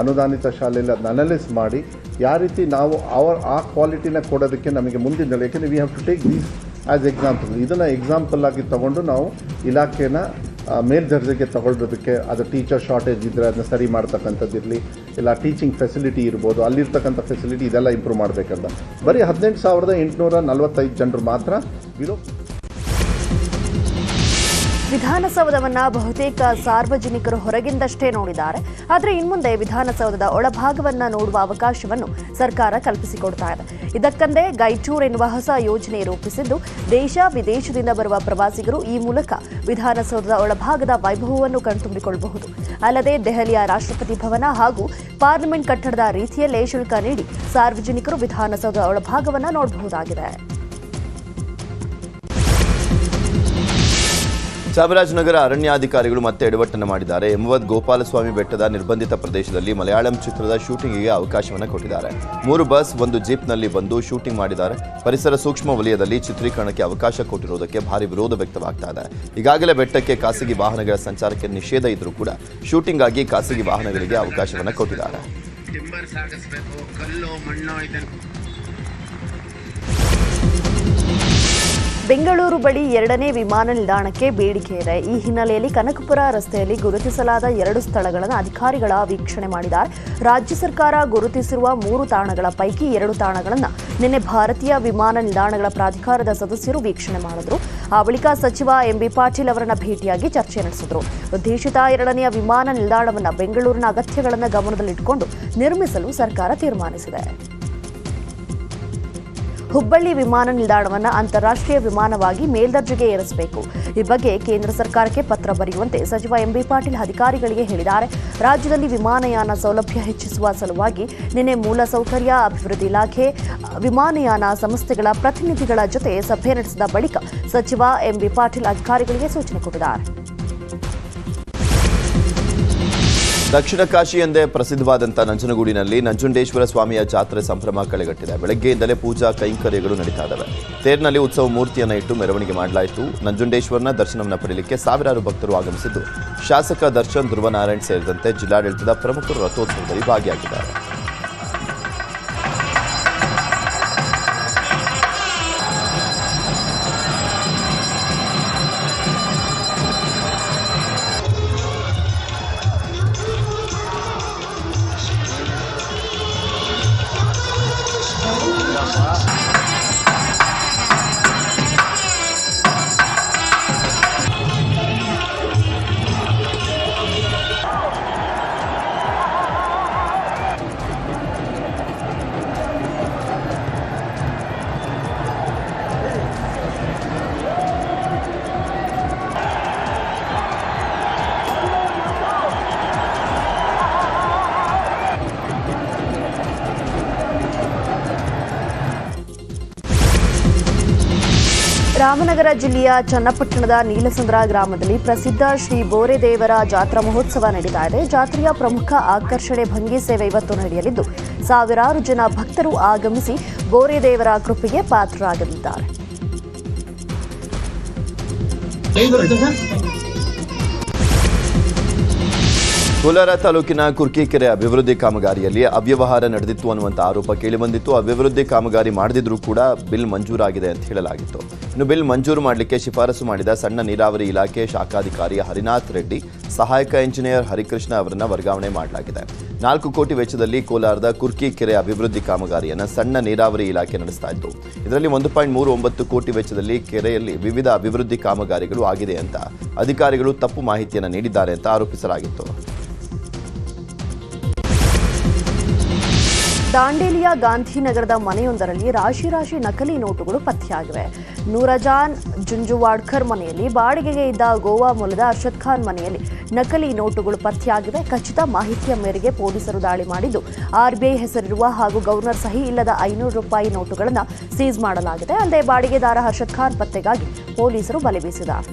ಅನುದಾನಿತ ಶಾಲೆಯಲ್ಲಿ ಅದನ್ನ ಅನಾಲಿಸ್ ಮಾಡಿ, ಯಾವ ರೀತಿ ನಾವು ಅವರ್ ಆ ಕ್ವಾಲಿಟಿನ ಕೊಡೋದಕ್ಕೆ ನಮಗೆ ಮುಂದಿನ ಯಾಕೆಂದರೆ we have to take these as example ಇದನ್ನು ಎಕ್ಸಾಂಪಲ್ ಆಗಿ ತಗೊಂಡು ನಾವು ಇಲಾಖೆನ ಮೇಲ್ದರ್ಜೆಗೆ ತಗೊಳ್ಳೋದಕ್ಕೆ ಅದು ಟೀಚರ್ ಶಾರ್ಟೇಜ್ ಇದ್ದರೆ ಅದನ್ನ ಸರಿ ಮಾಡ್ತಕ್ಕಂಥದ್ದಿರಲಿ ಇಲ್ಲ ಟೀಚಿಂಗ್ ಫೆಸಿಲಿಟಿ ಇರ್ಬೋದು, ಅಲ್ಲಿರ್ತಕ್ಕಂಥ ಫೆಸಿಲಿಟಿ ಇದೆಲ್ಲ ಇಂಪ್ರೂವ್ ಮಾಡಬೇಕಂತ ಬರೀ ಹದಿನೆಂಟು ಸಾವಿರದ ಎಂಟುನೂರ ನಲವತ್ತೈದು ಜನರು ಮಾತ್ರ ವಿಲೋ ವಿಧಾನಸೌಧವನ್ನ ಬಹುತೇಕ ಸಾರ್ವಜನಿಕರು ಹೊರಗಿಂದಷ್ಟೇ ನೋಡಿದ್ದಾರೆ. ಆದರೆ ಇನ್ಮುಂದೆ ವಿಧಾನಸೌಧದ ಒಳಭಾಗವನ್ನ ನೋಡುವ ಅವಕಾಶವನ್ನು ಸರ್ಕಾರ ಕಲ್ಪಿಸಿಕೊಡ್ತಾ ಇದೆ. ಇದಕ್ಕಂದೇ ಗೈಚೂರ್ ಎನ್ನುವ ಹೊಸ ಯೋಜನೆ ರೂಪಿಸಿದ್ದು, ದೇಶ ವಿದೇಶದಿಂದ ಬರುವ ಪ್ರವಾಸಿಗರು ಈ ಮೂಲಕ ವಿಧಾನಸೌಧದ ಒಳಭಾಗದ ವೈಭವವನ್ನು ಕಣ್ತುಂಬಿಕೊಳ್ಳಬಹುದು ಅಲ್ಲದೆ ದೆಹಲಿಯ ರಾಷ್ಟ್ರಪತಿ ಭವನ ಹಾಗೂ ಪಾರ್ಲಿಮೆಂಟ್ ಕಟ್ಟಡದ ರೀತಿಯಲ್ಲೇ ಶುಲ್ಕ ನೀಡಿ ಸಾರ್ವಜನಿಕರು ವಿಧಾನಸೌಧದ ಒಳಭಾಗವನ್ನು ನೋಡಬಹುದಾಗಿದೆ. ಚಾಮರಾಜನಗರ ಅರಣ್ಯಾಧಿಕಾರಿಗಳು ಮತ್ತೆ ಎಡವಟ್ಟನ್ನು ಮಾಡಿದ್ದಾರೆ. ಎಂಬತ್ ಗೋಪಾಲಸ್ವಾಮಿ ಬೆಟ್ಟದ ನಿರ್ಬಂಧಿತ ಪ್ರದೇಶದಲ್ಲಿ ಮಲಯಾಳಂ ಚಿತ್ರದ ಶೂಟಿಂಗಿಗೆ ಅವಕಾಶವನ್ನು ಕೊಟ್ಟಿದ್ದಾರೆ. ಮೂರು ಬಸ್, ಒಂದು ಜೀಪ್ನಲ್ಲಿ ಬಂದು ಶೂಟಿಂಗ್ ಮಾಡಿದ್ದಾರೆ. ಪರಿಸರ ಸೂಕ್ಷ್ಮ ವಲಯದಲ್ಲಿ ಚಿತ್ರೀಕರಣಕ್ಕೆ ಅವಕಾಶ ಕೊಟ್ಟಿರುವುದಕ್ಕೆ ಭಾರಿ ವಿರೋಧ ವ್ಯಕ್ತವಾಗ್ತಾ ಇದೆ. ಈಗಾಗಲೇ ಬೆಟ್ಟಕ್ಕೆ ಖಾಸಗಿ ವಾಹನಗಳ ಸಂಚಾರಕ್ಕೆ ನಿಷೇಧ ಇದ್ರೂ ಕೂಡ ಶೂಟಿಂಗ್ ಆಗಿ ಖಾಸಗಿ ವಾಹನಗಳಿಗೆ ಅವಕಾಶವನ್ನು ಕೊಟ್ಟಿದ್ದಾರೆ. ಬೆಂಗಳೂರು ಬಳಿ ಎರಡನೇ ವಿಮಾನ ನಿಲ್ದಾಣಕ್ಕೆ ಬೇಡಿಕೆ ಇದೆ. ಈ ಹಿನ್ನೆಲೆಯಲ್ಲಿ ಕನಕಪುರ ರಸ್ತೆಯಲ್ಲಿ ಗುರುತಿಸಲಾದ ಎರಡು ಸ್ಥಳಗಳನ್ನು ಅಧಿಕಾರಿಗಳ ವೀಕ್ಷಣೆ ಮಾಡಿದ್ದಾರೆ. ರಾಜ್ಯ ಸರ್ಕಾರ ಗುರುತಿಸಿರುವ ಮೂರು ತಾಣಗಳ ಪೈಕಿ ಎರಡು ತಾಣಗಳನ್ನು ನಿನ್ನೆ ಭಾರತೀಯ ವಿಮಾನ ನಿಲ್ದಾಣಗಳ ಪ್ರಾಧಿಕಾರದ ಸದಸ್ಯರು ವೀಕ್ಷಣೆ ಮಾಡಿದ್ರು. ಆ ಬಳಿಕ ಸಚಿವ ಎಂಬಿ ಪಾಟೀಲ್ ಅವರನ್ನ ಭೇಟಿಯಾಗಿ ಚರ್ಚೆ ನಡೆಸಿದ್ರು. ಉದ್ದೇಶಿತ ಎರಡನೆಯ ವಿಮಾನ ನಿಲ್ದಾಣವನ್ನು ಬೆಂಗಳೂರಿನ ಅಗತ್ಯಗಳನ್ನು ಗಮನದಲ್ಲಿಟ್ಟುಕೊಂಡು ನಿರ್ಮಿಸಲು ಸರ್ಕಾರ ತೀರ್ಮಾನಿಸಿದೆ. ಹುಬ್ಬಳ್ಳಿ ವಿಮಾನ ನಿಲ್ದಾಣವನ್ನು ಅಂತಾರಾಷ್ಟ್ರೀಯ ವಿಮಾನವಾಗಿ ಮೇಲ್ದರ್ಜೆಗೆ ಏರಿಸಬೇಕು. ಈ ಬಗ್ಗೆ ಕೇಂದ್ರ ಸರ್ಕಾರಕ್ಕೆ ಪತ್ರ ಬರೆಯುವಂತೆ ಸಚಿವ ಎಂಬಿ ಪಾಟೀಲ್ ಅಧಿಕಾರಿಗಳಿಗೆ ಹೇಳಿದ್ದಾರೆ. ರಾಜ್ಯದಲ್ಲಿ ವಿಮಾನಯಾನ ಸೌಲಭ್ಯ ಹೆಚ್ಚಿಸುವ ಸಲುವಾಗಿ ನಿನ್ನೆ ಮೂಲಸೌಕರ್ಯ, ಅಭಿವೃದ್ಧಿ ಇಲಾಖೆ, ವಿಮಾನಯಾನ ಸಂಸ್ಥೆಗಳ ಪ್ರತಿನಿಧಿಗಳ ಜೊತೆ ಸಭೆ ನಡೆಸಿದ ಬಳಿಕ ಸಚಿವ ಎಂಬಿ ಪಾಟೀಲ್ ಅಧಿಕಾರಿಗಳಿಗೆ ಸೂಚನೆ ಕೊಟ್ಟಿದ್ದಾರೆ. ದಕ್ಷಿಣ ಕಾಶಿ ಎಂದೇ ಪ್ರಸಿದ್ಧವಾದಂಥ ನಂಜನಗೂಡಿನಲ್ಲಿ ನಂಜುಂಡೇಶ್ವರ ಸ್ವಾಮಿಯ ಜಾತ್ರೆ ಸಂಭ್ರಮ ಕಳೆಗಟ್ಟಿದೆ. ಬೆಳಗ್ಗೆಯಿಂದಲೇ ಪೂಜಾ ಕೈಂಕರ್ಯಗಳು ನಡೀತಾ ಇದ್ದಾವೆ ತೇರಿನಲ್ಲಿ ಉತ್ಸವ ಮೂರ್ತಿಯನ್ನು ಇಟ್ಟು ಮೆರವಣಿಗೆ ಮಾಡಲಾಯಿತು. ನಂಜುಂಡೇಶ್ವರನ ದರ್ಶನವನ್ನು ಪಡೆಯಲಿಕ್ಕೆ ಸಾವಿರಾರು ಭಕ್ತರು ಆಗಮಿಸಿದ್ದು. ಶಾಸಕ ದರ್ಶನ್ ಧ್ರುವನಾರಾಯಣ್ ಸೇರಿದಂತೆ ಜಿಲ್ಲಾಡಳಿತದ ಪ್ರಮುಖರು ರಥೋತ್ಸವದಲ್ಲಿ ಭಾಗಿಯಾಗಿದ್ದಾರೆ. ರಾಮನಗರ ಜಿಲ್ಲೆಯ ಚನ್ನಪಟ್ಟಣದ ನೀಲಸಂದ್ರ ಗ್ರಾಮದಲ್ಲಿ ಪ್ರಸಿದ್ಧ ಶ್ರೀ ಬೋರೆದೇವರ ಜಾತ್ರಾ ಮಹೋತ್ಸವ ನಡೀತಾ ಇದೆ. ಜಾತ್ರೆಯ ಪ್ರಮುಖ ಆಕರ್ಷಣೆ ಭಂಗಿ ಸೇವೆ ಇವತ್ತು ನಡೆಯಲಿದ್ದು, ಸಾವಿರಾರು ಜನ ಭಕ್ತರು ಆಗಮಿಸಿ ಬೋರೆದೇವರ ಕೃಪೆಗೆ ಪಾತ್ರರಾಗಲಿದ್ದಾರೆ. ಕೋಲಾರ ತಾಲೂಕಿನ ಕುರ್ಕಿಕೆರೆ ಅಭಿವೃದ್ಧಿ ಕಾಮಗಾರಿಯಲ್ಲಿ ಅವ್ಯವಹಾರ ನಡೆದಿತ್ತು ಅನ್ನುವಂಥ ಆರೋಪ ಕೇಳಿಬಂದಿತ್ತು ಅಭಿವೃದ್ಧಿ ಕಾಮಗಾರಿ ಮಾಡದಿದ್ರೂ ಕೂಡ ಬಿಲ್ ಮಂಜೂರಾಗಿದೆ ಅಂತ ಹೇಳಲಾಗಿತ್ತು. ಇನ್ನು ಬಿಲ್ ಮಂಜೂರು ಮಾಡಲಿಕ್ಕೆ ಶಿಫಾರಸು ಮಾಡಿದ ಸಣ್ಣ ನೀರಾವರಿ ಇಲಾಖೆ ಶಾಖಾಧಿಕಾರಿ ಹರಿನಾಥ್ ರೆಡ್ಡಿ, ಸಹಾಯಕ ಇಂಜಿನಿಯರ್ ಹರಿಕೃಷ್ಣ ಅವರನ್ನು ವರ್ಗಾವಣೆ ಮಾಡಲಾಗಿದೆ. ನಾಲ್ಕು ಕೋಟಿ ವೆಚ್ಚದಲ್ಲಿ ಕೋಲಾರದ ಕುರ್ಕಿ ಕೆರೆ ಅಭಿವೃದ್ಧಿ ಕಾಮಗಾರಿಯನ್ನು ಸಣ್ಣ ನೀರಾವರಿ ಇಲಾಖೆ ನಡೆಸ್ತಾ ಇತ್ತು. ಇದರಲ್ಲಿ ಒಂದು ಪಾಯಿಂಟ್ ಮೂರು ಒಂಬತ್ತು ಕೋಟಿ ವೆಚ್ಚದಲ್ಲಿ ಕೆರೆಯಲ್ಲಿ ವಿವಿಧ ಅಭಿವೃದ್ಧಿ ಕಾಮಗಾರಿಗಳು ಆಗಿದೆ ಅಂತ ಅಧಿಕಾರಿಗಳು ತಪ್ಪು ಮಾಹಿತಿಯನ್ನು ನೀಡಿದ್ದಾರೆ ಅಂತ ಆರೋಪಿಸಲಾಗಿತ್ತು. ದಾಂಡೇಲಿಯ ಗಾಂಧಿನಗರದ ಮನೆಯೊಂದರಲ್ಲಿ ರಾಶಿ ರಾಶಿ ನಕಲಿ ನೋಟುಗಳು ಪತ್ತೆಯಾಗಿವೆ. ನೂರಜಾನ್ ಜುಂಜುವಾಡ್ಕರ್ ಮನೆಯಲ್ಲಿ, ಬಾಡಿಗೆಗೆ ಇದ್ದ ಗೋವಾ ಮೂಲದ ಅರ್ಷದ್ ಖಾನ್ ಮನೆಯಲ್ಲಿ ನಕಲಿ ನೋಟುಗಳು ಪತ್ತೆಯಾಗಿವೆ. ಖಚಿತ ಮಾಹಿತಿಯ ಮೇರೆಗೆ ಪೊಲೀಸರು ದಾಳಿ ಮಾಡಿದ್ದು. ಆರ್ಬಿಐ ಹೆಸರಿರುವ ಹಾಗೂ ಗವರ್ನರ್ ಸಹಿ ಇಲ್ಲದ ಐನೂರು ರೂಪಾಯಿ ನೋಟುಗಳನ್ನು ಸೀಸ್ ಮಾಡಲಾಗಿದೆ. ಅಲ್ಲದೆ ಬಾಡಿಗೆದಾರ ಅರ್ಷದ್ ಖಾನ್ ಪತ್ತೆಗಾಗಿ ಪೊಲೀಸರು ಬಲೆ ಬೀಸಿದ್ದಾರೆ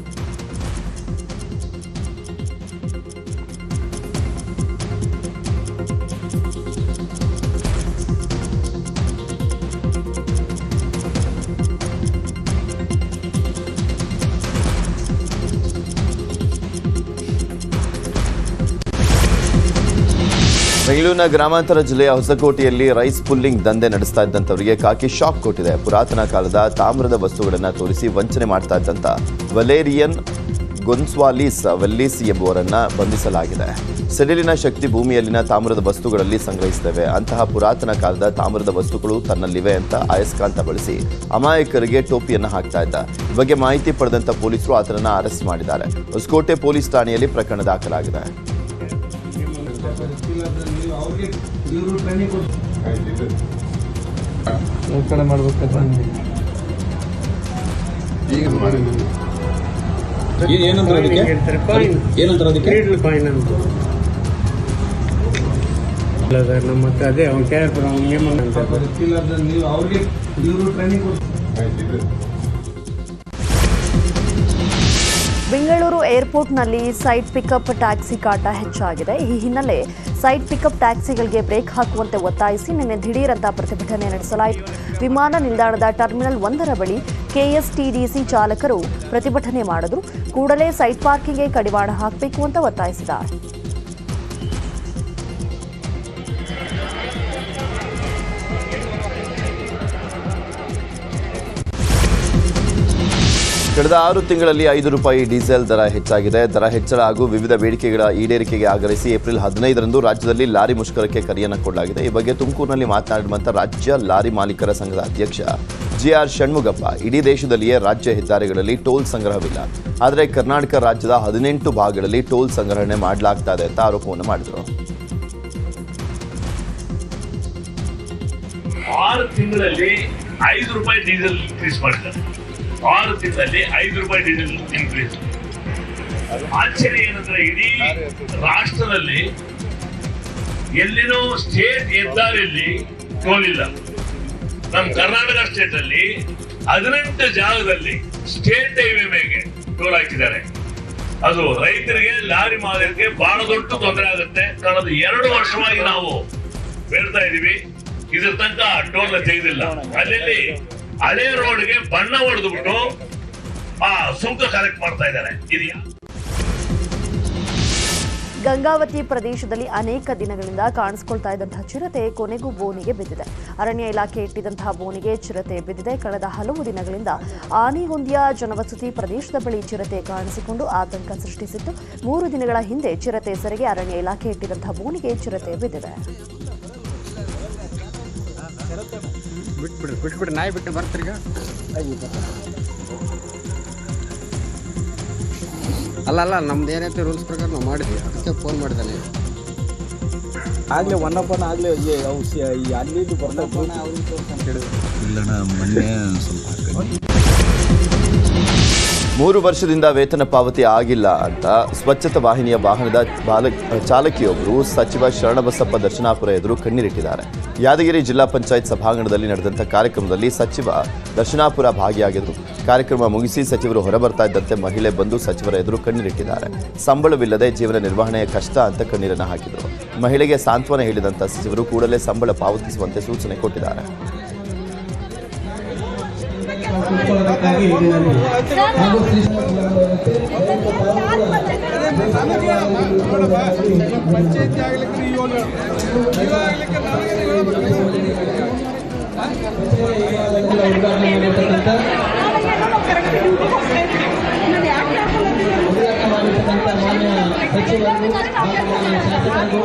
ಬೆಂಗಳೂರಿನ ಗ್ರಾಮಾಂತರ ಜಿಲ್ಲೆಯ ಹೊಸಕೋಟೆಯಲ್ಲಿ ರೈಸ್ ಪುಲ್ಲಿಂಗ್ ದಂಧೆ ನಡೆಸ್ತಾ ಇದ್ದಂಥವರಿಗೆ ಕಾಕಿ ಶಾಕ್ ಕೊಟ್ಟಿದೆ. ಪುರಾತನ ಕಾಲದ ತಾಮ್ರದ ವಸ್ತುಗಳನ್ನು ತೋರಿಸಿ ವಂಚನೆ ಮಾಡ್ತಾ ಇದ್ದಂಥ ವಲೇರಿಯನ್ ಗೊನ್ಸ್ವಾಲಿಸ್ ವೆಲ್ಲಿಸ್ ಎಂಬುವರನ್ನ ಬಂಧಿಸಲಾಗಿದೆ. ಸಿಡಿಲಿನ ಶಕ್ತಿ ಭೂಮಿಯಲ್ಲಿನ ತಾಮ್ರದ ವಸ್ತುಗಳಲ್ಲಿ ಸಂಗ್ರಹಿಸುತ್ತವೆ ಅಂತಹ ಪುರಾತನ ಕಾಲದ ತಾಮ್ರದ ವಸ್ತುಗಳು ತನ್ನಲ್ಲಿವೆ ಅಂತ ಅಯಸ್ಕಾಂತ ಬಳಸಿ ಅಮಾಯಕರಿಗೆ ಟೋಪಿಯನ್ನು ಹಾಕ್ತಾ ಇದ್ದ. ಈ ಬಗ್ಗೆ ಮಾಹಿತಿ ಪಡೆದಂತ ಪೊಲೀಸರು ಆತನನ್ನು ಅರೆಸ್ಟ್ ಮಾಡಿದ್ದಾರೆ. ಹೊಸಕೋಟೆ ಪೊಲೀಸ್ ಠಾಣೆಯಲ್ಲಿ ಪ್ರಕರಣ ದಾಖಲಾಗಿದೆ. ಕಡೆ ಮಾಡ್ಬೇಕು ಏನಂತಾರೆ ಅದಕ್ಕೆ? ಏನಂತಾರೆ ಅದಕ್ಕೆ? ಕಾಯಿನ್ ಅಂತ. ಇಲ್ಲ ಸರ್ ನಮ್ಮ ಮತ್ತೆ ಅದೇ ಅವ್ನು ಕೇಳ್ತಾರೆ ಅವ್ನು ನೇಮ್ ಅಂತ. ನೀವು ಅವ್ರಿಗೆ ಇವರು ಟ್ರೈನಿಂಗ್ ಬೆಂಗಳೂರು ಏರ್ಪೋರ್ಟ್ನಲ್ಲಿ ಸೈಟ್ ಪಿಕಪ್ ಟ್ಯಾಕ್ಸಿ ಕಾಟ ಹೆಚ್ಚಾಗಿದೆ. ಈ ಹಿನ್ನೆಲೆ ಸೈಟ್ ಪಿಕಪ್ ಟ್ಯಾಕ್ಸಿಗಳಿಗೆ ಬ್ರೇಕ್ ಹಾಕುವಂತೆ ಒತ್ತಾಯಿಸಿ ನಿನ್ನೆ ದಿಢೀರಂತ ಪ್ರತಿಭಟನೆ ನಡೆಸಲಾಯಿತು. ವಿಮಾನ ನಿಲ್ದಾಣದ ಟರ್ಮಿನಲ್ ಒಂದರ ಬಳಿ ಕೆಎಸ್ಟಿಡಿಸಿ ಚಾಲಕರು ಪ್ರತಿಭಟನೆ ಮಾಡಿದ್ರು. ಕೂಡಲೇ ಸೈಟ್ ಪಾರ್ಕಿಂಗ್ಗೆ ಕಡಿವಾಣ ಹಾಕಬೇಕು ಅಂತ ಒತ್ತಾಯಿಸಿದ್ದಾರೆ. ಕಳೆದ ಆರು ತಿಂಗಳಲ್ಲಿ ಐದು ರೂಪಾಯಿ ಡೀಸೆಲ್ ದರ ಹೆಚ್ಚಾಗಿದೆ. ದರ ಹೆಚ್ಚಳ ಹಾಗೂ ವಿವಿಧ ಬೇಡಿಕೆಗಳ ಈಡೇರಿಕೆಗೆ ಆಗ್ರಹಿಸಿ ಏಪ್ರಿಲ್ ಹದಿನೈದರಂದು ರಾಜ್ಯದಲ್ಲಿ ಲಾರಿ ಮುಷ್ಕರಕ್ಕೆ ಕರೆಯನ್ನು ಕೊಡಲಾಗಿದೆ. ಈ ಬಗ್ಗೆ ತುಮಕೂರಿನಲ್ಲಿ ಮಾತನಾಡಿರುವಂಥ ರಾಜ್ಯ ಲಾರಿ ಮಾಲೀಕರ ಸಂಘದ ಅಧ್ಯಕ್ಷ ಜಿಆರ್ ಷಣ್ಮುಗಪ್ಪ, ಇಡೀ ದೇಶದಲ್ಲಿಯೇ ರಾಜ್ಯ ಹೆದ್ದಾರಿಗಳಲ್ಲಿ ಟೋಲ್ ಸಂಗ್ರಹವಿಲ್ಲ. ಆದರೆ ಕರ್ನಾಟಕ ರಾಜ್ಯದ ಹದಿನೆಂಟು ಭಾಗಗಳಲ್ಲಿ ಟೋಲ್ ಸಂಗ್ರಹಣೆ ಮಾಡಲಾಗ್ತಾ ಅಂತ ಆರೋಪವನ್ನು ಮಾಡಿದರು. ಆರು ತಿಂಗಳಲ್ಲಿ ಐದು ರೂಪಾಯಿ ಡೀಸೆಲ್ ಇನ್ಕ್ರೀಸ್ ಮಾಡಿದ್ದಾರೆ ಆರು ತಿಂಗಳಲ್ಲಿ ಐದು ರೂಪಾಯಿ ಡೀಸೆಲ್ ಇನ್ಕ್ರೀಸ್ ಆಶ್ಚರ್ಯ ಏನಂದ್ರೆ ಇಡೀ ರಾಷ್ಟ್ರದಲ್ಲಿ ಎಲ್ಲಿನೂ ಸ್ಟೇಟ್ ಹೆದ್ದಾರಿಯಲ್ಲಿ ಟೋಲ್ ಇಲ್ಲ ನಮ್ಮ ಕರ್ನಾಟಕ ಸ್ಟೇಟ್ ಅಲ್ಲಿ ಹದಿನೆಂಟು ಜಾಗದಲ್ಲಿ ಸ್ಟೇಟ್ ಹೈವೇ ಮೇಲೆ ಟೋಲ್ ಹಾಕಿದ್ದಾರೆ. ಅದು ರೈತರಿಗೆ, ಲಾರಿ ಮಾಲೀಕರಿಗೆ ಬಹಳ ದೊಡ್ಡ ತೊಂದರೆ ಆಗುತ್ತೆ. ಕಳೆದ ಎರಡು ವರ್ಷವಾಗಿ ನಾವು ಹೇಳ್ತಾ ಇದೀವಿ, ಇದ್ರ ತನಕ ಟೋಲ್ ತೆಗೆದಿಲ್ಲ. ಅಲ್ಲಿ ಹಳೆ ರೋಡ್ಗೆ ಬಣ್ಣ ಹೊಡೆದ್ಬಿಟ್ಟು, ಆ ಸುಂಕ ಕಲೆಕ್ಟ್ ಮಾಡ್ತಾ ಇದ್ದಾರೆ. ಇದೆಯಾ? ಗಂಗಾವತಿ ಪ್ರದೇಶದಲ್ಲಿ ಅನೇಕ ದಿನಗಳಿಂದ ಕಾಣಿಸ್ಕೊಳ್ತಾ ಇದ್ದಂತಹ ಚಿರತೆ ಕೊನೆಗೂ ಬೋನಿಗೆ ಬಿದ್ದಿದೆ. ಅರಣ್ಯ ಇಲಾಖೆ ಇಟ್ಟಿದ್ದಂತಹ ಬೋನಿಗೆ ಚಿರತೆ ಬಿದ್ದಿದೆ. ಕಳೆದ ಹಲವು ದಿನಗಳಿಂದ ಆನೆಗೊಂದಿಯ ಜನವಸತಿ ಪ್ರದೇಶದ ಬಳಿ ಚಿರತೆ ಕಾಣಿಸಿಕೊಂಡು ಆತಂಕ ಸೃಷ್ಟಿಸಿತ್ತು. ಮೂರು ದಿನಗಳ ಹಿಂದೆ ಚಿರತೆ ಸೆರೆಗೆ ಅರಣ್ಯ ಇಲಾಖೆ ಇಟ್ಟಿದ್ದಂತಹ ಬೋನಿಗೆ ಚಿರತೆ ಬಿದ್ದಿದೆ. ಬಿಟ್ಬಿಡ್ರಿ ಬಿಟ್ಬಿಡ್ರಿ ನಾಯಿ ಬಿಟ್ಟು ಬರ್ತೀರಿ ಅಲ್ಲ ಅಲ್ಲ ನಮ್ದು ಏನೈತೆ ರೂಲ್ಸ್ ಪ್ರಕಾರ ನಾವು ಮಾಡಿದ್ವಿ. ಅದಕ್ಕೆ ಫೋನ್ ಮಾಡಿದ್ದಾನೆ ಆಗ್ಲೇ ಒನ್ ಅಪ್ ಒನ್ ಆಗ್ಲೇ ಈ ಅವು ಸಿ- ಈ ಅಲ್ಲಿ ಬರ್ತಾ ಇಲ್ಲ ಮೊನ್ನೆ ಸ್ವಲ್ಪ ಮೂರು ವರ್ಷದಿಂದ ವೇತನ ಪಾವತಿ ಆಗಿಲ್ಲ ಅಂತ ಸ್ವಚ್ಛತಾ ವಾಹಿನಿಯ ವಾಹನದ ಚಾಲಕಿಯೊಬ್ಬರು ಸಚಿವ ಶರಣಬಸಪ್ಪ ದರ್ಶನಾಪುರ ಎದುರು ಕಣ್ಣೀರಿಟ್ಟಿದ್ದಾರೆ. ಯಾದಗಿರಿ ಜಿಲ್ಲಾ ಪಂಚಾಯತ್ ಸಭಾಂಗಣದಲ್ಲಿ ನಡೆದಂಥ ಕಾರ್ಯಕ್ರಮದಲ್ಲಿ ಸಚಿವ ದರ್ಶನಾಪುರ ಭಾಗಿಯಾಗಿದ್ದರು ಕಾರ್ಯಕ್ರಮ ಮುಗಿಸಿ ಸಚಿವರು ಹೊರಬರ್ತಾ ಇದ್ದಂತೆ ಮಹಿಳೆ ಬಂದು ಸಚಿವರ ಎದುರು ಕಣ್ಣೀರಿಟ್ಟಿದ್ದಾರೆ. ಸಂಬಳವಿಲ್ಲದೆ ಜೀವನ ನಿರ್ವಹಣೆಯ ಕಷ್ಟ ಅಂತ ಕಣ್ಣೀರನ್ನು ಹಾಕಿದರು. ಮಹಿಳೆಗೆ ಸಾಂತ್ವನ ಹೇಳಿದಂಥ ಸಚಿವರು ಕೂಡಲೇ ಸಂಬಳ ಪಾವತಿಸುವಂತೆ ಸೂಚನೆ ಕೊಟ್ಟಿದ್ದಾರೆ. ಕೂತ್ಕೊಳ್ಳೋದಕ್ಕಾಗಿ ಇದೀನಲ್ಲಿ ಹಾಗೂ ಪಂಚಾಯತಿ ಉದ್ಘಾಟನೆ ಮಾನ್ಯ ಸಚಿವರು ಹಾಗೂ